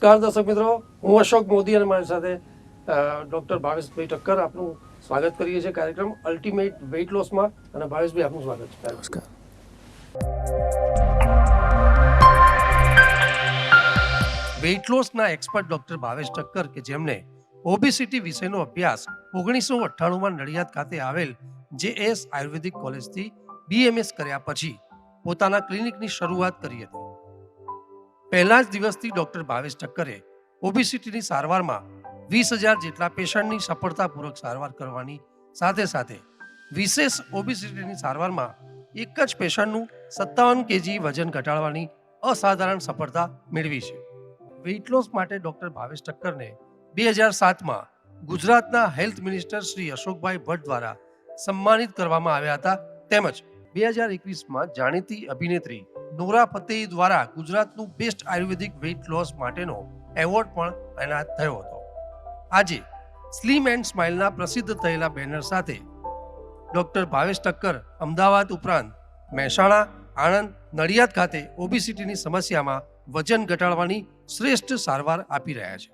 નમસ્કાર દર્શક મિત્રો હું અશોક મોદી અને મારી સાથે ડૉક્ટર ભાવેશભાઈ ઠક્કર આપનું સ્વાગત કરીએ છીએ કાર્યક્રમ અલ્ટિમેટ વેઇટ લોસમાં અને ભાવેશભાઈ આપનું સ્વાગત છે નમસ્કાર. વેઇટ લોસના એક્સપર્ટ ડૉક્ટર ભાવેશ ઠક્કર કે જેમને ઓબેસિટી વિષયનો અભ્યાસ ઓગણીસો અઠ્ઠાણુંમાં નડિયાદ ખાતે આવેલ જે એસ આયુર્વેદિક કોલેજથી બીએમએસ કર્યા પછી પોતાના ક્લિનિકની શરૂઆત કરી હતી. પહેલા જ દિવસથી ડૉક્ટર ભાવેશ ઠક્કરે ઓબેસિટીની સારવારમાં વીસ હજાર જેટલા પેશન્ટની સફળતાપૂર્વક સારવાર કરવાની સાથે સાથે વિશેષ ઓબેસિટીની સારવારમાં એક જ પેશન્ટનું સત્તાવન કેજી વજન ઘટાડવાની અસાધારણ સફળતા મેળવી છે. વેઇટ લોસ માટે ડૉક્ટર ભાવેશ ઠક્કરને બે હજાર સાતમાં ગુજરાતના હેલ્થ મિનિસ્ટર શ્રી અશોકભાઈ ભટ્ટ દ્વારા સન્માનિત કરવામાં આવ્યા હતા. તેમજ બે હજાર એકવીસમાં જાણીતી અભિનેત્રી નોરા ફતેહી દ્વારા ગુજરાતનું બેસ્ટ આયુર્વેદિક વેઇટ લોસ માટેનો એવોર્ડ પણ એનાયત થયો હતો. આજે સ્લીમ એન્ડ સ્માઇલના પ્રસિદ્ધ થયેલા બેનર સાથે ડૉક્ટર ભાવેશ ટક્કર અમદાવાદ ઉપરાંત મહેસાણા, આણંદ, નડિયાદ ખાતે ઓબીસીટીની સમસ્યામાં વજન ઘટાડવાની શ્રેષ્ઠ સારવાર આપી રહ્યા છે.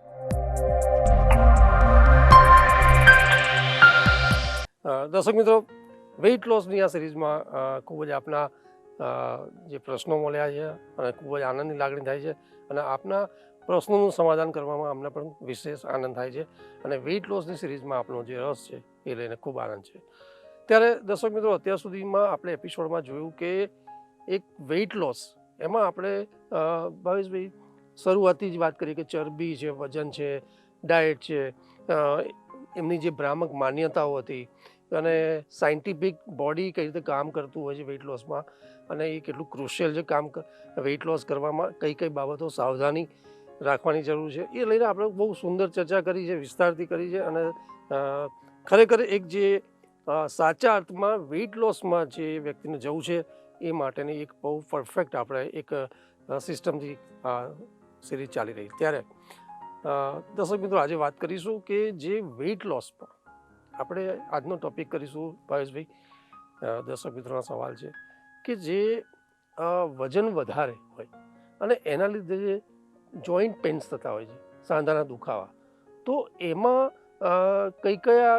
દર્શક મિત્રો વેઇટ લોસની આ સિરીઝમાં ખૂબ જ આપના જે પ્રશ્નો મળ્યા છે અને ખૂબ જ આનંદની લાગણી થાય છે અને આપના પ્રશ્નોનું સમાધાન કરવામાં અમને પણ વિશેષ આનંદ થાય છે અને વેઇટ લોસની સિરીઝમાં આપનો જે રસ છે એ લઈને ખૂબ આનંદ છે. ત્યારે દર્શક મિત્રો, અત્યાર સુધીમાં આપણે એપિસોડમાં જોયું કે એક વેઇટ લોસ એમાં આપણે ભાવેશભાઈ, શરૂઆતથી જ વાત કરીએ કે ચરબી છે, વજન છે ડાયટ છે એમની જે ભ્રામક માન્યતાઓ હતી અને સાયન્ટિફિક બોડી કઈ રીતે કામ કરતું હોય છે વેઇટ લોસમાં અને એ કેટલું ક્રુશિયલ છે કામ વેઇટ લોસ કરવામાં કઈ કઈ બાબતો સાવધાની રાખવાની જરૂર છે. એ લઈને આપણે બહુ સુંદર ચર્ચા કરી છે, વિસ્તારથી કરી છે અને ખરેખર એક જે સાચા અર્થમાં વેઇટ લોસમાં જે વ્યક્તિને જવું છે એ માટેની એક બહુ પરફેક્ટ આપણે એક સિસ્ટમથી સિરીઝ ચાલી રહી. ત્યારે દર્શક મિત્રો આજે વાત કરીશું કે જે વેઇટ લોસમાં આપણે આજનો ટોપિક કરીશું ભાવેશભાઈ. દર્શક મિત્રોના સવાલ છે કે જે વજન વધારે હોય અને એના લીધે જે જોઈન્ટ પેન્સ થતા હોય છે, સાંધાના દુખાવા, તો એમાં કઈ કયા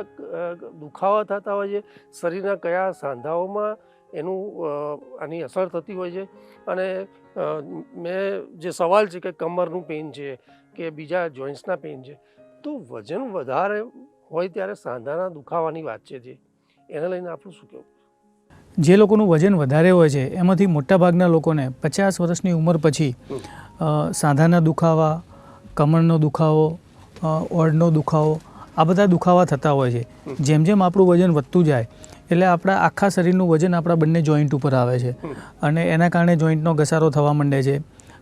દુખાવા થતા હોય છે, શરીરના કયા સાંધાઓમાં એનું આની અસર થતી હોય છે? અને મેં જે સવાલ છે કે કમરનું પેઇન છે કે બીજા જોઈન્ટ્સના પેઇન છે, તો વજન વધારે હોય ત્યારે સાંધાના દુખાવાની વાત છે જે. એને લઈને આપણું શું કહેવું? જે લોકોનું વજન વધારે હોય છે એમાંથી મોટાભાગના લોકોને પચાસ વર્ષની ઉંમર પછી સાંધાના દુખાવા કમરનો દુખાવો ઓઢનો દુખાવો આ બધા દુખાવા થતા હોય છે. જેમ જેમ આપણું વજન વધતું જાય એટલે આપણા આખા શરીરનું વજન આપણા બંને જોઈન્ટ ઉપર આવે છે. અને એના કારણે જોઈન્ટનો ઘસારો થવા માંડે છે.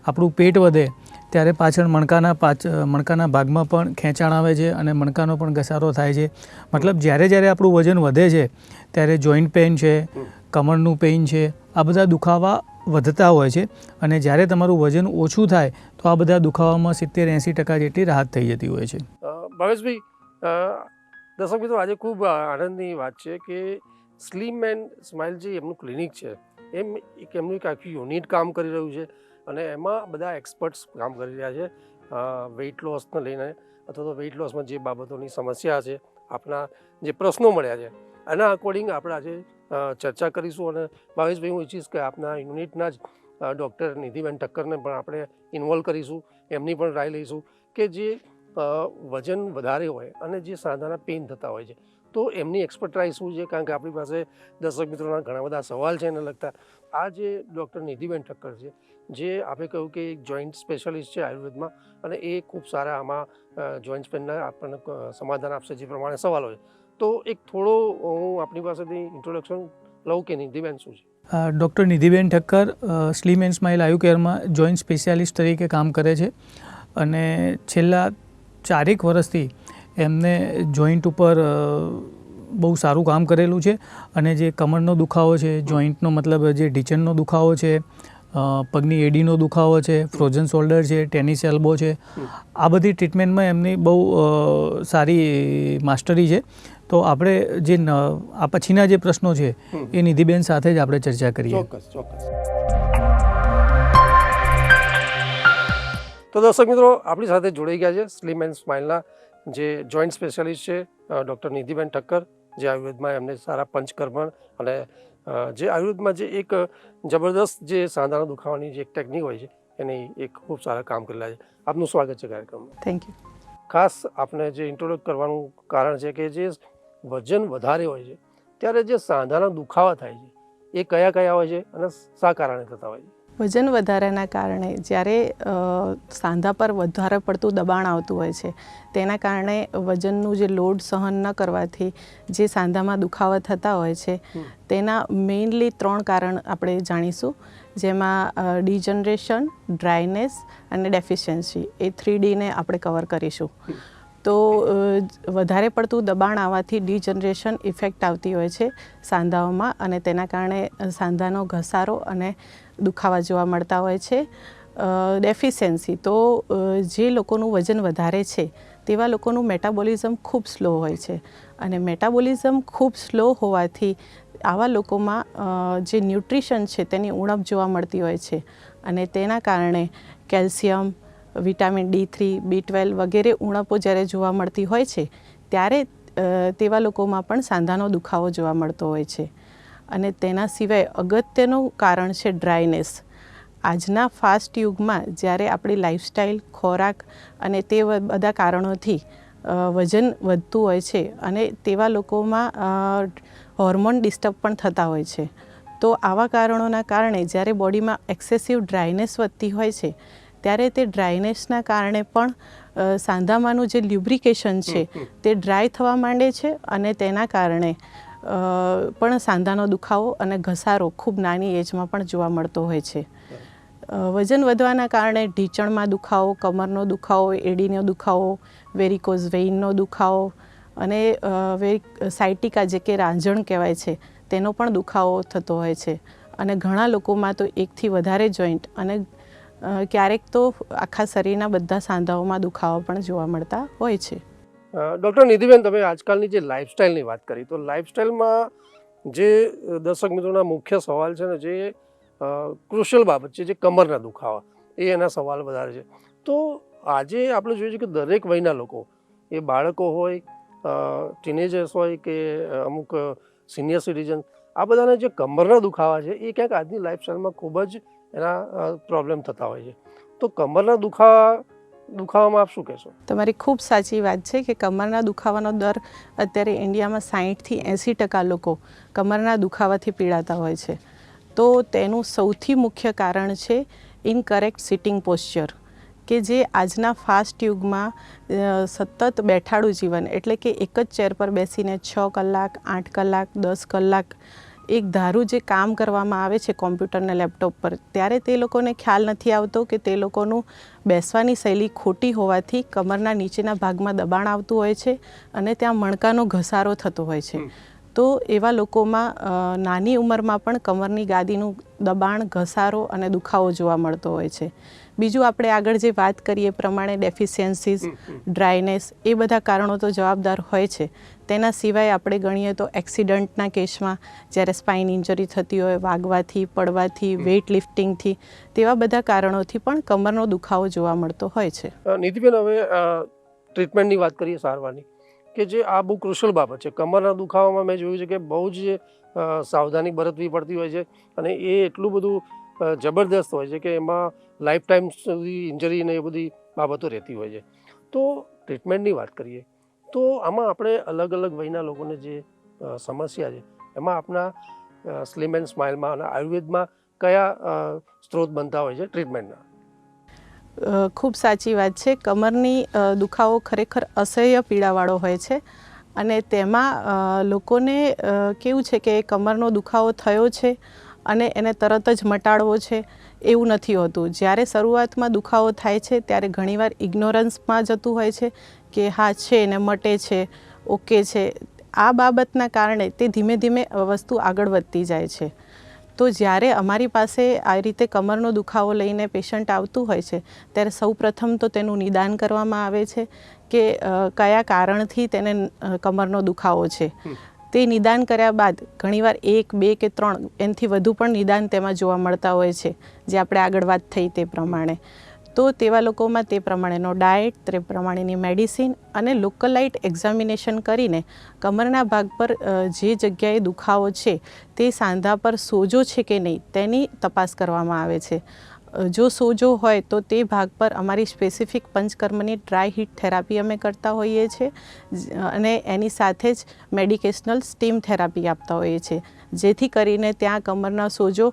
આપણું પેટ વધે ત્યારે પાછળ મણકાના પાછ મણકાના ભાગમાં પણ ખેંચાણ આવે છે અને મણકાનો પણ ઘસારો થાય છે. મતલબ જ્યારે જ્યારે આપણું વજન વધે છે, ત્યારે જોઈન્ટ પેઇન છે, કમરનું પેઇન છે, આ બધા દુખાવા વધતા હોય છે. અને જ્યારે તમારું વજન ઓછું થાય, તો આ બધા દુખાવામાં સિત્તેર એંસી ટકા જેટલી રાહત થઈ જતી હોય છે. ભાવેશભાઈ દર્શક મિત્રો, આજે ખૂબ આનંદની વાત છે કે સ્લીમ એન્ડ સ્માઇલ જે એમનું ક્લિનિક છે, એમ એક એમનું એક આખું યુનિટ કામ કરી રહ્યું છે. અને એમાં બધા એક્સપર્ટ્સ કામ કરી રહ્યા છે. વેઇટ લોસને લઈને અથવા તો વેઇટ લોસમાં જે બાબતોની સમસ્યા છે આપણા જે પ્રશ્નો મળ્યા છે, એના અકોર્ડિંગ આપણે આજે ચર્ચા કરીશું. અને ભાવેશભાઈ, હું ઈચ્છીશ કે આપના યુનિટના જ ડૉક્ટર નિધિબેન ઠક્કરને પણ આપણે ઇન્વોલ્વ કરીશું, એમની પણ રાય લઈશું કે જે વજન વધારે હોય અને જે સાંધાના પેઇન થતા હોય છે. તો એમની એક્સપર્ટાઇઝ શું છે? કારણ કે આપણી પાસે દર્શક મિત્રોના ઘણા બધા સવાલ છે એને લગતા. આ જે ડૉક્ટર નિધિબેન ઠક્કર છે જે આપણે કહ્યું કે એક જોઈન્ટ સ્પેશિયાલિસ્ટ છે આયુર્વેદમાં અને એ ખૂબ સારા આમાં જોઈન્ટ પેનના આપણને સમાધાન આપશે જે પ્રમાણે સવાલો છે તો એક થોડો હું આપણી પાસેથી ઇન્ટ્રોડક્શન લઉં કે નિધિબેન શું છે? Doctor Nidhiben Thakkar slim and smile Ayu કેરમાં joint specialist તરીકે કામ કરે છે. અને છેલ્લા ચારેક વર્ષથી એમને જોઈન્ટ ઉપર બહુ સારું કામ કરેલું છે. અને જે કમરનો દુખાવો છે જોઈન્ટનો મતલબ જે ઢીચણનો દુખાવો છે પગની એડીનો દુખાવો છે ફ્રોઝન શોલ્ડર છે ટેનિસ એલ્બો છે. આ બધી ટ્રીટમેન્ટમાં એમની બહુ સારી માસ્ટરી છે. તો આપણે જે આ પછીના જે પ્રશ્નો છે, એ નિધિબેન સાથે જ આપણે ચર્ચા કરીએ. ચોક્કસ તો દર્શક મિત્રો, આપણી સાથે જોડાઈ ગયા છે સ્લીમ એન્ડ સ્માઇલના જે જોઈન્ટ સ્પેશિયાલિસ્ટ છે ડૉક્ટર નિધિબેન ઠક્કર, જે આયુર્વેદમાં એમને સારા પંચકર્મણ અને જે આયુર્વેદમાં જે એક જબરદસ્ત જે સાંધાના દુખાવાની જે એક ટેકનિક હોય છે એની એક ખૂબ સારા કામ કરેલા છે. આપનું સ્વાગત છે કાર્યક્રમમાં. થેન્ક યુ ખાસ આપણે જે ઇન્ટ્રોડક્ટ કરવાનું કારણ છે કે જે વજન વધારે હોય છે ત્યારે જે સાંધાના દુખાવા થાય છે એ કયા કયા હોય છે અને શા કારણે થતા હોય છે? વજન વધારાના કારણે જ્યારે સાંધા પર વધારે પડતું દબાણ આવતું હોય છે તેના કારણે વજનનું જે લોડ સહન ન કરવાથી જે સાંધામાં દુખાવા થતા હોય છે તેના મેઇનલી ત્રણ કારણ આપણે જાણીશું જેમાં ડિજનરેશન ડ્રાયનેસ અને ડેફિશિયન્સી. એ થ્રી ડીને આપણે કવર કરીશું. તો વધારે પડતું દબાણ આવવાથી ડીજનરેશન ઇફેક્ટ આવતી હોય છે સાંધાઓમાં અને તેના કારણે સાંધાનો ઘસારો અને દુખાવા જોવા મળતા હોય છે. ડેફિશિયન્સી તો જે લોકોનું વજન વધારે છે તેવા લોકોનું મેટાબોલિઝમ ખૂબ સ્લો હોય છે અને મેટાબોલિઝમ ખૂબ સ્લો હોવાથી આવા લોકોમાં જે ન્યુટ્રિશન છે તેની ઉણપ જોવા મળતી હોય છે અને તેના કારણે calcium vitamin D three, B twelve વગેરે ઉણપો જ્યારે જોવા મળતી હોય છે, ત્યારે તેવા લોકોમાં પણ સાંધાનો દુખાવો જોવા મળતો હોય છે. અને તેના સિવાય અગત્યનું કારણ છે ડ્રાયનેસ. આજના ફાસ્ટ યુગમાં જ્યારે આપણી લાઈફસ્ટાઈલ, ખોરાક અને તે બધા કારણોથી વજન વધતું હોય છે અને તેવા લોકોમાં હોર્મોન ડિસ્ટર્બ પણ થતા હોય છે. તો આવા કારણોના કારણે જ્યારે બોડીમાં એક્સેસિવ ડ્રાયનેસ વધતી હોય છે ત્યારે તે ડ્રાયનેસના કારણે પણ સાંધામાંનું જે લ્યુબ્રિકેશન છે. તે ડ્રાય થવા માંડે છે અને તેના કારણે પણ સાંધાનો દુખાવો અને ઘસારો ખૂબ નાની એજમાં પણ જોવા મળતો હોય છે વજન વધવાના કારણે ઢીંચણમાં દુખાવો કમરનો દુખાવો એડીનો દુખાવો વેરિકોઝ વેઇનનો દુખાવો અને સાઇટિકા સાયટિકા જે કે રાંઝણ કહેવાય છે તેનો પણ દુખાવો થતો હોય છે અને ઘણા લોકોમાં તો એકથી વધારે જોઈન્ટ અને ક્યારેક તો આખા શરીરના બધા સાંધાઓમાં દુખાવો પણ જોવા મળતા હોય છે. ડૉક્ટર નિધિબેન, તમે આજકાલની જે લાઈફસ્ટાઈલની વાત કરી, તો લાઈફસ્ટાઈલમાં જે દર્શક મિત્રોના મુખ્ય સવાલ છે ને, જે ક્રુશિયલ બાબત છે, જે કમરના દુખાવા, એ એના સવાલ વધારે છે. તો આજે આપણે જોઈએ છીએ કે દરેક વયના લોકો, એ બાળકો હોય ટીનેજર્સ હોય કે અમુક સિનિયર સિટીઝન આ બધાને જે કમરના દુખાવા છે, એ ક્યાંક આજની લાઈફસ્ટાઈલમાં ખૂબ જ એના પ્રોબ્લેમ થતા હોય છે. તો કમરના દુખાવા દુખાવામાં આપ શું કહેશો? તમારી ખૂબ સાચી વાત છે કે કમરના દુખાવાનો દર અત્યારે ઇન્ડિયામાં સાહીઠથી એંસી ટકા લોકો કમરના દુખાવાથી પીડાતા હોય છે. તો તેનું સૌથી મુખ્ય કારણ છે ઇનકરેક્ટ સિટિંગ પોસ્ચર કે જે આજના ફાસ્ટ યુગમાં સતત બેઠાડું જીવન, એટલે કે એક જ ચેર પર બેસીને છ કલાક, આઠ કલાક, દસ કલાક એક ધારું જે કામ કરવામાં આવે છે કોમ્પ્યુટરને લેપટોપ પર ત્યારે તે લોકોને ખ્યાલ નથી આવતો કે તે લોકોનું બેસવાની શૈલી ખોટી હોવાથી કમરના નીચેના ભાગમાં દબાણ આવતું હોય છે અને ત્યાં મણકાનો ઘસારો થતો હોય છે. તો એવા લોકોમાં નાની ઉંમરમાં પણ કમરની ગાદીનું દબાણ ઘસારો અને દુખાવો જોવા મળતો હોય છે. બીજું આપણે આગળ જે વાત કરીએ પ્રમાણે હમ. ડ્રાયનેસ એ બધા કારણો તો જવાબદાર હોય છે. તેના સિવાય આપણે ગણીએ તો એક્સિડન્ટના કેસમાં જ્યારે સ્પાઇન ઇન્જરી થતી હોય વાગવાથી પડવાથી વેઇટ લિફ્ટિંગથી તેવા બધા કારણોથી પણ કમરનો દુખાવો જોવા મળતો હોય છે. નીતિબેન હવે ટ્રીટમેન્ટની વાત કરીએ સારવારની કે જે આ બહુ ક્રુશિયલ બાબત છે. કમરના દુખાવામાં મેં જોયું છે કે બહુ જ સાવધાની બરતવી પડતી હોય છે અને એ એટલું બધું જબરદસ્ત હોય છે કે એમાં લાઈફ ટાઈમ સુધી ઇન્જરી ને એ બધી બાબતો રહેતી હોય છે. તો ટ્રીટમેન્ટની વાત કરીએ, તો આમાં આપણે અલગ અલગ વયના લોકોને જે સમસ્યા છે, એમાં આપણા સ્લીમ એન્ડ સ્માઇલમાં અને આયુર્વેદમાં કયા સ્ત્રોત બનતા હોય છે ટ્રીટમેન્ટના ખૂબ સાચી વાત છે. કમરની દુખાવો ખરેખર અસહ્ય પીડાવાળો હોય છે અને તેમાં લોકોને કેવું છે કે કમરનો દુખાવો થયો છે અને એને તરત જ મટાડવો છે એવું નથી હોતું. જ્યારે શરૂઆતમાં દુખાવો થાય છે, ત્યારે ઘણીવાર ઇગ્નોરન્સમાં જતું હોય છે કે હા, છે ને મટે છે, ઓકે છે. આ બાબતના કારણે તે ધીમે ધીમે વસ્તુ આગળ વધતી જાય છે. તો જ્યારે અમારી પાસે આ રીતે કમરનો દુખાવો લઈને પેશન્ટ આવતું હોય છે, ત્યારે સૌપ્રથમ તો તેનું નિદાન કરવામાં આવે છે કે કયા કારણથી તેને કમરનો દુખાવો છે. તે નિદાન કર્યા બાદ ઘણીવાર એક, બે કે ત્રણ, એનાથી વધુ પણ નિદાન તેમાં જોવા મળતા હોય છે, જે આપણે આગળ વાત થઈ તે પ્રમાણે. તો તેવા લોકોમાં તે પ્રમાણેનો ડાયટ, તે પ્રમાણેની મેડિસિન અને લોકલાઇટ એક્ઝામિનેશન કરીને કમરના ભાગ પર જે જગ્યાએ દુખાવો છે તે સાંધા પર સોજો છે કે નહીં તેની તપાસ કરવામાં આવે છે. જો સોજો હોય તો તે ભાગ પર અમારી સ્પેસિફિક પંચકર્મની ડ્રાય હીટ થેરાપી અમે કરતા હોઈએ છીએ. અને એની સાથે જ મેડિકેશનલ સ્ટીમ થેરાપી આપતા હોઈએ છીએ. જેથી કરીને ત્યાં કમરનો સોજો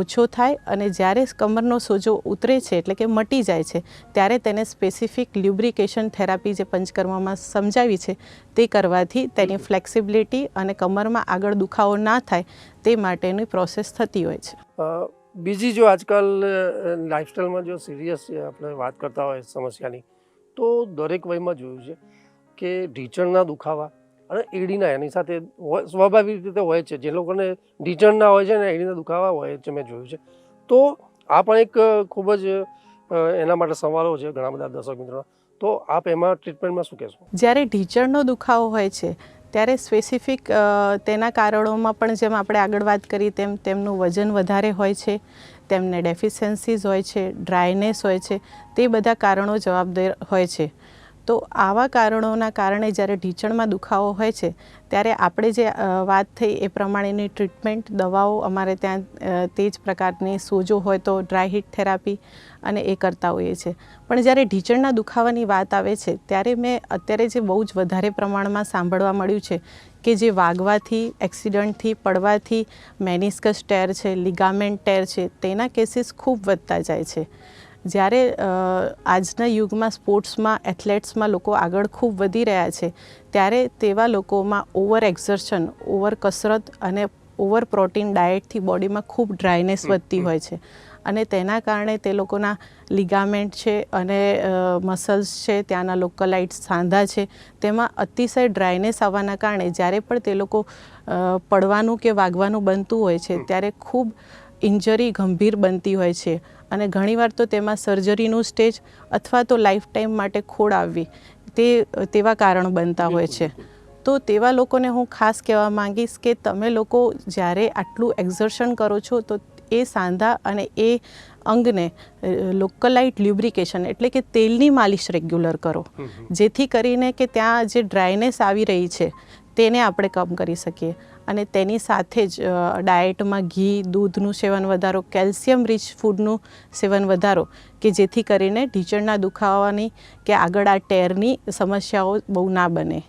ઓછો થાય અને જ્યારે કમરનો સોજો ઉતરે છે, એટલે કે મટી જાય છે, ત્યારે તેને સ્પેસિફિક લ્યુબ્રિકેશન થેરાપી જે પંચકર્મમાં સમજાવી છે, તે કરવાથી તેની ફ્લેક્સિબિલિટી અને કમરમાં આગળ દુખાવો ના થાય તે માટેની પ્રોસેસ થતી હોય છે. બીજી જો આજકાલ લાઇફસ્ટાઈલમાં જો સિરિયસ આપણે વાત કરતા હોય સમસ્યાની, તો દરેક વયમાં જોયું છે કે ઢીંચણના દુખાવા અને એડીના, એની સાથે સ્વાભાવિક રીતે હોય છે. જે લોકોને ઢીંચણના હોય છે ને એડીના દુખાવા હોય છે, મેં જોયું છે. તો આ પણ એક ખૂબ જ એના માટે સવાલો છે ઘણા બધા દર્શક મિત્રો તો આપ એમાં ટ્રીટમેન્ટમાં શું કહેશો? જ્યારે ઢીંચણનો દુખાવો હોય છે ત્યારે સ્પેસિફિક તેના કારણોમાં પણ જેમ આપણે આગળ વાત કરી તેમ તેમનું વજન વધારે હોય છે, તેમને ડેફિશિયન્સીઝ હોય છે ડ્રાયનેસ હોય છે, તે બધા કારણો જવાબદાર હોય છે. તો આવા કારણોના કારણે જ્યારે ઢીંચણમાં દુખાવો હોય છે ત્યારે આપણે જે વાત થઈ એ પ્રમાણેની ટ્રીટમેન્ટ, દવાઓ અમારે ત્યાં તે જ પ્રકારની સોજો હોય તો ડ્રાય હીટ થેરાપી અને એ કરતા હોઈએ છીએ. પણ જ્યારે ઢીચણના દુખાવાની વાત આવે છે, ત્યારે મેં અત્યારે જે બહુ જ વધારે પ્રમાણમાં સાંભળવા મળ્યું છે કે જે વાગવાથી, એક્સિડન્ટથી, પડવાથી મેનિસ્કસ ટેર છે, લિગામેન્ટ ટેર છે, તેના કેસીસ ખૂબ વધતા જાય છે. જ્યારે આજના યુગમાં સ્પોર્ટ્સમાં એથ્લેટ્સમાં લોકો આગળ ખૂબ વધી રહ્યા છે ત્યારે તેવા લોકોમાં ઓવર એક્ઝર્શન ઓવર કસરત અને ઓવર પ્રોટીન ડાયટથી બોડીમાં ખૂબ ડ્રાયનેસ વધતી હોય છે. અને તેના કારણે તે લોકોના લિગામેન્ટ છે અને મસલ્સ છે ત્યાંના લોકલાઇટ્સ સાંધા છે તેમાં અતિશય ડ્રાયનેસ આવવાના કારણે જ્યારે પણ તે લોકો પડવાનું કે વાગવાનું બનતું હોય છે ત્યારે ખૂબ ઇન્જરી ગંભીર બનતી હોય છે અને ઘણીવાર તો તેમાં સર્જરીનું સ્ટેજ અથવા તો લાઈફ ટાઈમ માટે ખોડ આવવી તે તેવા કારણ બનતા હોય છે. તો તેવા લોકોને હું ખાસ કહેવા માંગીશ કે તમે લોકો જ્યારે આટલું એક્ઝર્શન કરો છો તો એ સાંધા અને એ અંગને લોકલાઇટ લ્યુબ્રિકેશન એટલે કે તેલની માલિશ રેગ્યુલર કરો. જેથી કરીને કે ત્યાં જે ડ્રાયનેસ આવી રહી છે તેને આપણે કમ કરી શકીએ. અને તેની સાથે જ ડાયટમાં ઘી દૂધનું સેવન વધારો કેલ્શિયમ રીચ ફૂડનું સેવન વધારો કે જેથી કરીને ઢીચણના દુખાવાની કે આગળ આ ટેરની સમસ્યાઓ બહુ ના બને.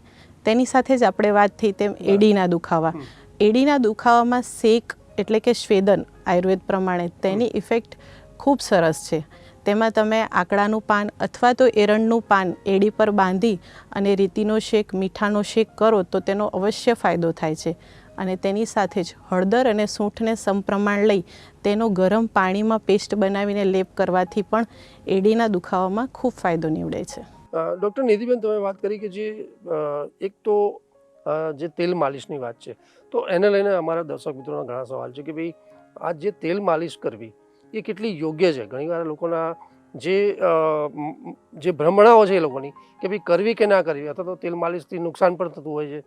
તેની સાથે જ આપણે વાત થઈ તેમ એડીના દુખાવા. એડીના દુખાવામાં શેક એટલે કે સ્વેદન આયુર્વેદ પ્રમાણે તેની ઇફેક્ટ ખૂબ સરસ છે. તેમાં તમે આકડાનું પાન અથવા તો એરણનું પાન એડી પર બાંધી અને રીતિનો શેક મીઠાનો શેક કરો તો તેનો અવશ્ય ફાયદો થાય છે. અને તેની સાથે જ હળદર અને સૂંઠને સમપ્રમાણ લઈ તેનો ગરમ પાણીમાં પેસ્ટ બનાવીને લેપ કરવાથી પણ એડીના દુખાવામાં ખૂબ ફાયદો નીવડે છે. ડૉક્ટર નિધિબેન, તમે વાત કરી કે જે એક તો જે તેલ માલિશની વાત છે, તો એને લઈને અમારા દર્શક મિત્રોના ઘણા સવાલ છે કે ભાઈ, આ જે તેલ માલિશ કરવી, એ કેટલી યોગ્ય છે? ઘણીવાર લોકોના જે જે ભ્રમણાઓ છે એ લોકોની કે ભાઈ કરવી કે ના કરવી, અથવા તો તેલ માલિશથી નુકસાન પણ થતું હોય છે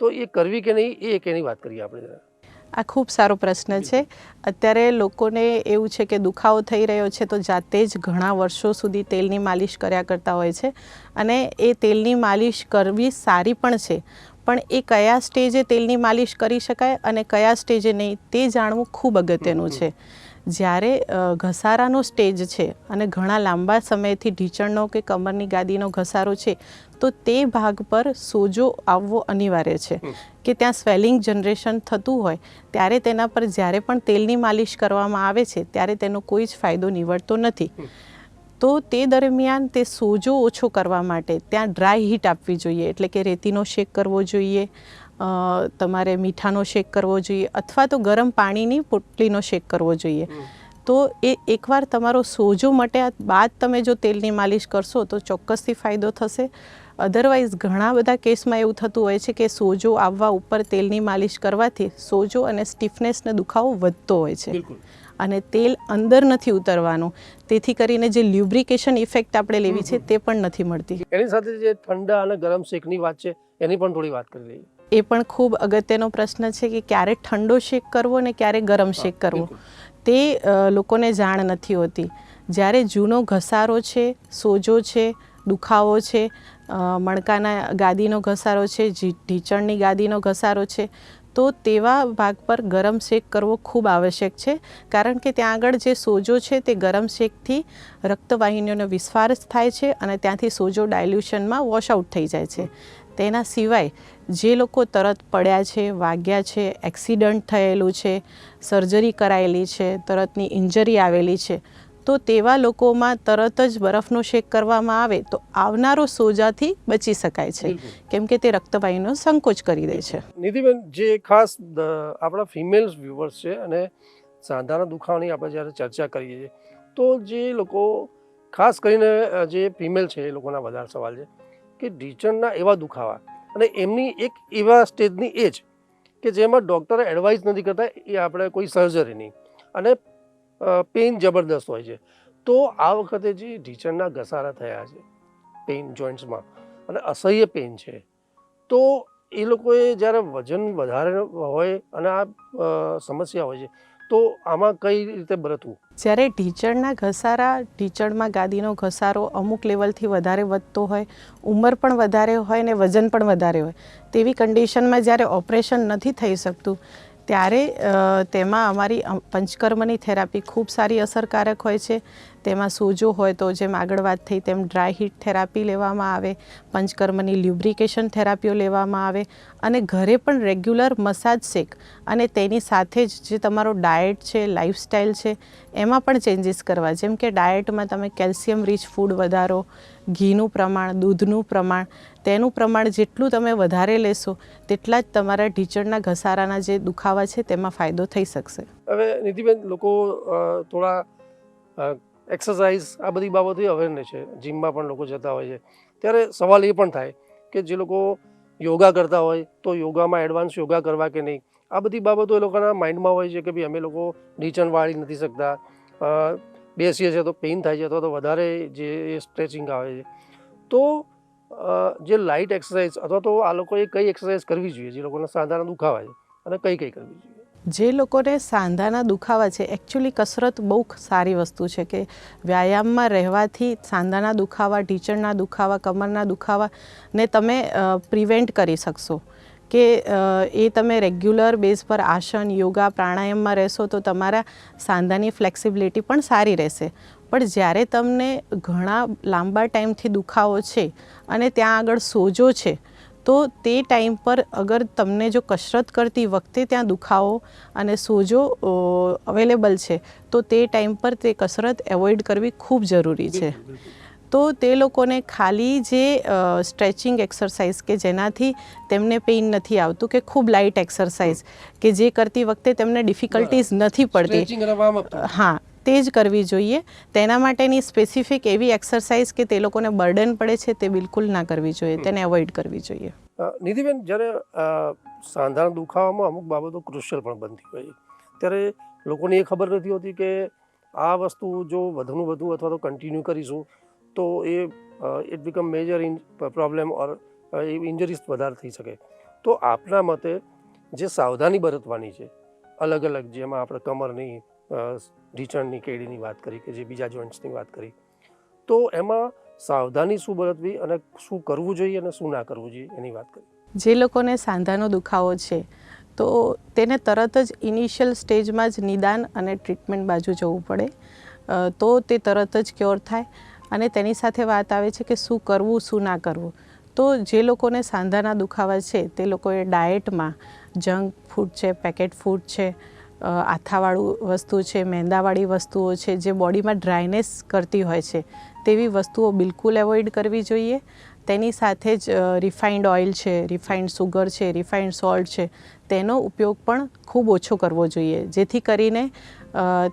તો એ કરવી કે નહીં એ એક એની વાત કરીએ આપણે આ ખૂબ સારો પ્રશ્ન છે. અત્યારે લોકોને એવું છે કે દુખાવો થઈ રહ્યો છે તો જાતે જ ઘણા વર્ષો સુધી તેલની માલિશ કર્યા કરતા હોય છે અને એ તેલની માલિશ કરવી સારી પણ છે. પણ એ કયા સ્ટેજે તેલની માલિશ કરી શકાય અને કયા સ્ટેજે નહીં તે જાણવું ખૂબ અગત્યનું છે. જ્યારે ઘસારાનો સ્ટેજ છે અને ઘણા લાંબા સમયથી ઢીંચણનો કે કમરની ગાદીનો ઘસારો છે તો તે ભાગ પર સોજો આવવો અનિવાર્ય છે. કે ત્યાં સ્વેલિંગ જનરેશન થતું હોય ત્યારે તેના પર જ્યારે પણ તેલની માલિશ કરવામાં આવે છે ત્યારે તેનો કોઈ જ ફાયદો નીવડતો નથી. તો તે દરમિયાન તે સોજો ઓછો કરવા માટે ત્યાં ડ્રાય હીટ આપવી જોઈએ એટલે કે રેતીનો શેક કરવો જોઈએ તમારે મીઠાનો શેક કરવો જોઈએ અથવા તો ગરમ પાણીની પોટલીનો શેક કરવો જોઈએ. તો એ એકવાર તમારો સોજો મટ્યા બાદ તમે જો તેલની માલિશ કરશો તો ચોક્કસથી ફાયદો થશે. અધરવાઇઝ ઘણા બધા કેસમાં એવું થતું હોય છે કે સોજો આવવા ઉપર તેલની માલિશ કરવાથી સોજો અને સ્ટીફનેસને દુખાવો વધતો હોય છે. અને તેલ અંદર નથી ઉતરવાનું. તેથી કરીને જે લ્યુબ્રિકેશન ઇફેક્ટ આપણે લેવી છે તે પણ નથી મળતી. એની સાથે જે ઠંડા અને ગરમ શેકની વાત છે એની પણ થોડી વાત કરી લઈએ. એ પણ ખૂબ અગત્યનો પ્રશ્ન છે કે ક્યારે ઠંડો શેક કરવો ને ક્યારે ગરમ શેક કરવો. તે લોકોને જાણ નથી હોતી. જ્યારે જૂનો ઘસારો છે સોજો છે દુખાવો છે મણકાના ગાદીનો ઘસારો છે ઢીંચણની ગાદીનો ઘસારો છે, તો તેવા ભાગ પર ગરમ શેક કરવો ખૂબ આવશ્યક છે, કારણ કે ત્યાં આગળ જે સોજો છે તે ગરમ શેકથી રક્તવાહિનીઓનો વિસ્ફાર થાય છે અને ત્યાંથી સોજો ડાયલ્યુશનમાં વોશઆઉટ થઈ જાય છે. તેના સિવાય જે લોકો તરત પડ્યા છે, વાગ્યા છે, એક્સિડન્ટ થયેલું છે, સર્જરી કરાયેલી છે, તરતની ઇન્જરી આવેલી છે તો તેવા લોકોમાં તરત જ બરફનો શેક કરવામાં આવે તો આવનારો સોજાથી બચી શકાય છે. કેમ કે તે રક્તવાહીનો સંકોચ કરી દે છે. નિધિબેન જે ખાસ આપણા ફિમેલ્સ વ્યુઅર્સ છે અને સાંધાના દુખાવાની આપણે જ્યારે ચર્ચા કરીએ છીએ તો જે લોકો ખાસ કરીને જે ફિમેલ છે એ લોકોના વધારે સવાલ છે કે ઢીચણના એવા દુખાવા અને એમની એક એવા સ્ટેજની એજ કે જેમાં ડૉક્ટરે એડવાઇસ નથી કરતા એ આપણે કોઈ સર્જરી નહીં. અને પેઇન જબરદસ્ત હોય છે. તો આ વખતે જે ઢીચણના ઘસારા થયા છે પેઇન જોઈન્ટ્સમાં અને અસહ્ય પેઇન છે, તો એ લોકોએ જ્યારે વજન વધારે હોય અને આ સમસ્યા હોય છે, તો આમાં કઈ રીતે બરતવું? જ્યારે ઢીચણના ઘસારા, ઢીચણમાં ગાદીનો ઘસારો અમુક લેવલથી વધારે વધતો હોય, ઉંમર પણ વધારે હોય ને વજન પણ વધારે હોય, તેવી કન્ડિશનમાં જ્યારે ઓપરેશન નથી થઈ શકતું ત્યારે તેમાં અમારી પંચકર્મની થેરાપી ખૂબ સારી અસરકારક હોય છે. તેમાં સોજો હોય તો જેમ આગળ વાત થઈ તેમ ડ્રાય હીટ થેરાપી લેવામાં આવે, પંચકર્મની લ્યુબ્રિકેશન થેરાપીઓ લેવામાં આવે અને ઘરે પણ રેગ્યુલર મસાજ શેક અને તેની સાથે જ જે તમારો ડાયટ છે લાઇફસ્ટાઇલ છે, એમાં પણ ચેન્જીસ કરવા. જેમ કે ડાયટમાં તમે કેલ્શિયમ રીચ ફૂડ વધારો, ઘીનું પ્રમાણ, દૂધનું પ્રમાણ તેનું પ્રમાણ જેટલું તમે વધારે લેશો, તેટલા જ તમારા ઢીંચણના ઘસારાના જે દુખાવા છે તેમાં ફાયદો થઈ શકશે. હવે નિધિબેન લોકો થોડા એક્સરસાઇઝ આ બધી બાબતોથી અવેરનેસ છે. જીમમાં પણ લોકો જતા હોય છે. ત્યારે સવાલ એ પણ થાય કે જે લોકો યોગા કરતા હોય, તો યોગામાં એડવાન્સ યોગા કરવા કે નહીં? આ બધી બાબતો એ લોકોના માઇન્ડમાં હોય છે કે ભાઈ અમે લોકો ઢીંચણ વાળી નથી શકતા. બેસીએ છીએ તો પેઇન થાય છે અથવા તો વધારે જે સ્ટ્રેચિંગ આવે છે. તો જે લાઇટ એક્સરસાઇઝ અથવા તો આ લોકોએ કઈ એક્સરસાઇઝ કરવી જોઈએ? જે લોકોને સાંધાના દુખાવા છે અને કઈ કઈ કરવી જોઈએ? જે લોકોને સાંધાના દુખાવા છે એકચ્યુઅલી કસરત બહુ સારી વસ્તુ છે કે વ્યાયામમાં રહેવાથી સાંધાના દુખાવા ટીચરના દુખાવા, કમરના દુખાવા ને તમે પ્રિવેન્ટ કરી શકશો. કે એ તમે રેગ્યુલર બેઝ પર આસન, યોગા, પ્રાણાયામમાં રહેશો તો તમારા સાંધાની ફ્લેક્સિબિલિટી પણ સારી રહેશે. પણ જ્યારે તમને ઘણા લાંબા ટાઈમથી દુખાવો છે અને ત્યાં આગળ સોજો છે તો તે ટાઈમ પર અગર તમને જો કસરત કરતી વખતે ત્યાં દુખાવો અને સોજો અવેલેબલ છે તો તે ટાઈમ પર તે કસરત એવોઇડ કરવી ખૂબ જરૂરી છે. તો તે લોકોને ખાલી જે સ્ટ્રેચિંગ એક્સરસાઇઝ કે જેનાથી તેમને પેઇન નથી આવતું કે ખૂબ લાઇટ એક્સરસાઇઝ કે જે કરતી વખતે તેમને ડિફિકલ્ટીઝ નથી પડતી. હા તે જ કરવી જોઈએ. તેના માટેની સ્પેસિફિક એવી એક્સરસાઇઝ કે તે લોકોને બર્ડન પડે છે તે બિલકુલ ના કરવી જોઈએ. તેને અવોઇડ કરવી જોઈએ. નિધિબેન જ્યારે સાંધાના દુખાવામાં અમુક બાબતો ક્રુશિયલ પણ બનતી હોય. ત્યારે લોકોને એ ખબર નથી હોતી કે આ વસ્તુ જો વધુનું વધુ અથવા તો કન્ટિન્યુ કરીશું તો એ it become major in problem or injuries વધારે થઈ શકે. તો આપના મતે જે સાવધાની બરતવાની છે અલગ અલગ જેમાં આપણે કમરની ઢીંચણની કેડીની વાત કરી કે જે બીજા જોઈન્ટ્સની વાત કરી. તો એમાં સાવધાની શું બરતવી અને શું કરવું જોઈએ અને શું ના કરવું જોઈએ એની વાત કરી. જે લોકોને સાંધાનો દુખાવો છે, તો તેને તરત જ ઇનિશિયલ સ્ટેજમાં જ નિદાન અને ટ્રીટમેન્ટ બાજુ જવું પડે. તો તે તરત જ ક્યોર થાય અને તેની સાથે વાત આવે છે કે શું કરવું, શું ના કરવું. તો જે લોકોને સાંધાના દુખાવા છે, તે લોકોએ ડાયટમાં જંક ફૂડ છે, પેકેટ ફૂડ છે આથાવાળું વસ્તુ છે, મેંદાવાળી વસ્તુઓ છે, જે બોડીમાં ડ્રાયનેસ કરતી હોય છે, તેવી વસ્તુઓ બિલકુલ એવોઇડ કરવી જોઈએ. તેની સાથે જ રિફાઇન્ડ ઓઇલ છે, રિફાઇન્ડ સુગર છે, રિફાઇન્ડ સોલ્ટ છે, તેનો ઉપયોગ પણ ખૂબ ઓછો કરવો જોઈએ. જેથી કરીને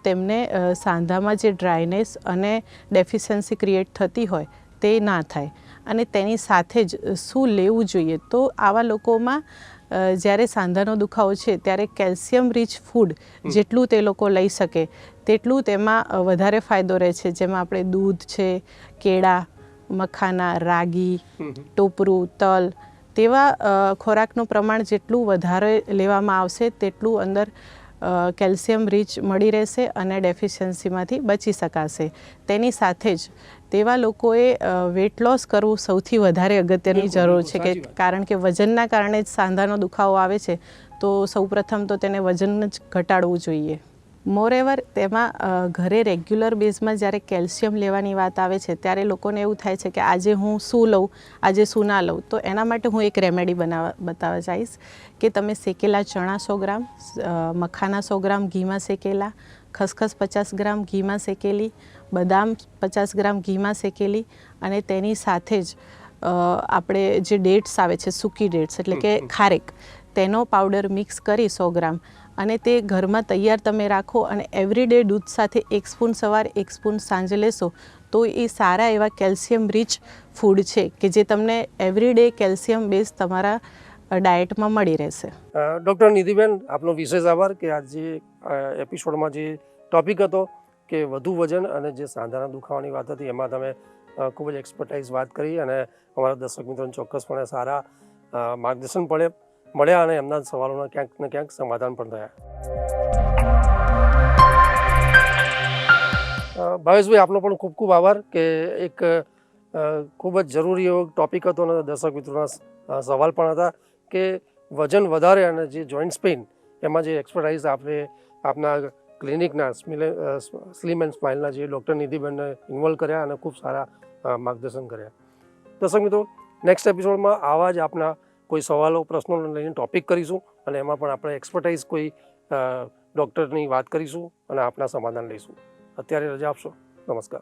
તેમને સાંધામાં જે ડ્રાયનેસ અને ડેફિશન્સી ક્રિએટ થતી હોય, તે ના થાય. અને તેની સાથે જ શું લેવું જોઈએ? તો આવા લોકોમાં જ્યારે સાંધાનો દુખાવો છે ત્યારે કેલ્શિયમ રીચ ફૂડ જેટલું તે લોકો લઈ શકે તેટલું તેમાં વધારે ફાયદો રહે છે. જેમાં આપણે દૂધ છે કેળા મખાના રાગી ટોપરું તલ તેવા ખોરાકનું પ્રમાણ જેટલું વધારે લેવામાં આવશે તેટલું અંદર કેલ્શિયમ રીચ મળી રહેશે અને ડેફિશિયન્સીમાંથી બચી શકાશે. તેની સાથે જ તેવા લોકોએ વેટ લોસ કરવું સૌથી વધારે અગત્યની જરૂર છે કે કારણ કે વજનના કારણે જ સાંધાનો દુખાવો આવે છે તો સૌપ્રથમ તો તેને વજન જ ઘટાડવું જોઈએ. મોરેવર તેમાં ઘરે રેગ્યુલર બેઝમાં જ્યારે કેલ્શિયમ લેવાની વાત આવે છે ત્યારે લોકોને એવું થાય છે કે આજે હું શું લઉં આજે શું ના લઉં. તો એના માટે હું એક રેમેડી બનાવવા બતાવવા જઈશ કે તમે શેકેલા ચણા સો ગ્રામ મખાના સો ગ્રામ ઘીમાં શેકેલા ખસખસ પચાસ ગ્રામ ઘીમાં શેકેલી બદામ પચાસ ગ્રામ ઘીમાં શેકેલી અને તેની સાથે જ આપણે જે ડેટ્સ આવે છે સૂકી ડેટ્સ એટલે કે ખારેક તેનો પાવડર મિક્સ કરી સો ગ્રામ. અને તે ઘરમાં તૈયાર તમે રાખો અને એવરીડે દૂધ સાથે એક સ્પૂન સવાર, એક સ્પૂન સાંજે લેશો, તો એ સારા એવા કેલ્શિયમ રીચ ફૂડ છે કે જે તમને એવરીડે કેલ્શિયમ બેઝ તમારા ડાયટમાં મળી રહેશે. ડૉક્ટર નિધિબેન, આપનો વિશેષ આભાર કે આજે એપિસોડમાં જે ટોપિક હતો કે વધુ વજન અને જે સાંધાના દુખાવાની વાત હતી, એમાં તમે ખૂબ જ એક્સપર્ટાઇઝ વાત કરી અને અમારા દર્શક મિત્રોને ચોક્કસપણે સારા માર્ગદર્શન પડે. મળ્યા અને એમના સવાલોના ક્યાંક ને ક્યાંક સમાધાન પણ થયા. ભાવેશભાઈ, આપનો પણ ખૂબ ખૂબ આભાર કે એક ખૂબ જ જરૂરી એવો ટોપિક હતો અને દર્શક મિત્રોના સવાલ પણ હતા કે વજન વધારે અને જે જોઈન્ટ પેઇન એમાં જે એક્સપર્ટાઇઝ આપણે આપના ક્લિનિકના સ્મિલે સ્લીમ એન્ડ સ્માઇલના જે ડૉક્ટર નિધિબેનને ઇન્વોલ્વ કર્યા અને ખૂબ સારા માર્ગદર્શન કર્યા. દર્શક મિત્રો નેક્સ્ટ એપિસોડમાં આવા જ આપના કોઈ સવાલો, પ્રશ્નોને લઈને ટોપિક કરીશું અને એમાં પણ આપણે એક્સપર્ટાઇઝ કોઈ ડૉક્ટરની વાત કરીશું અને આપના સમાધાન લઈશું. અત્યારે રજા આપશો. નમસ્કાર.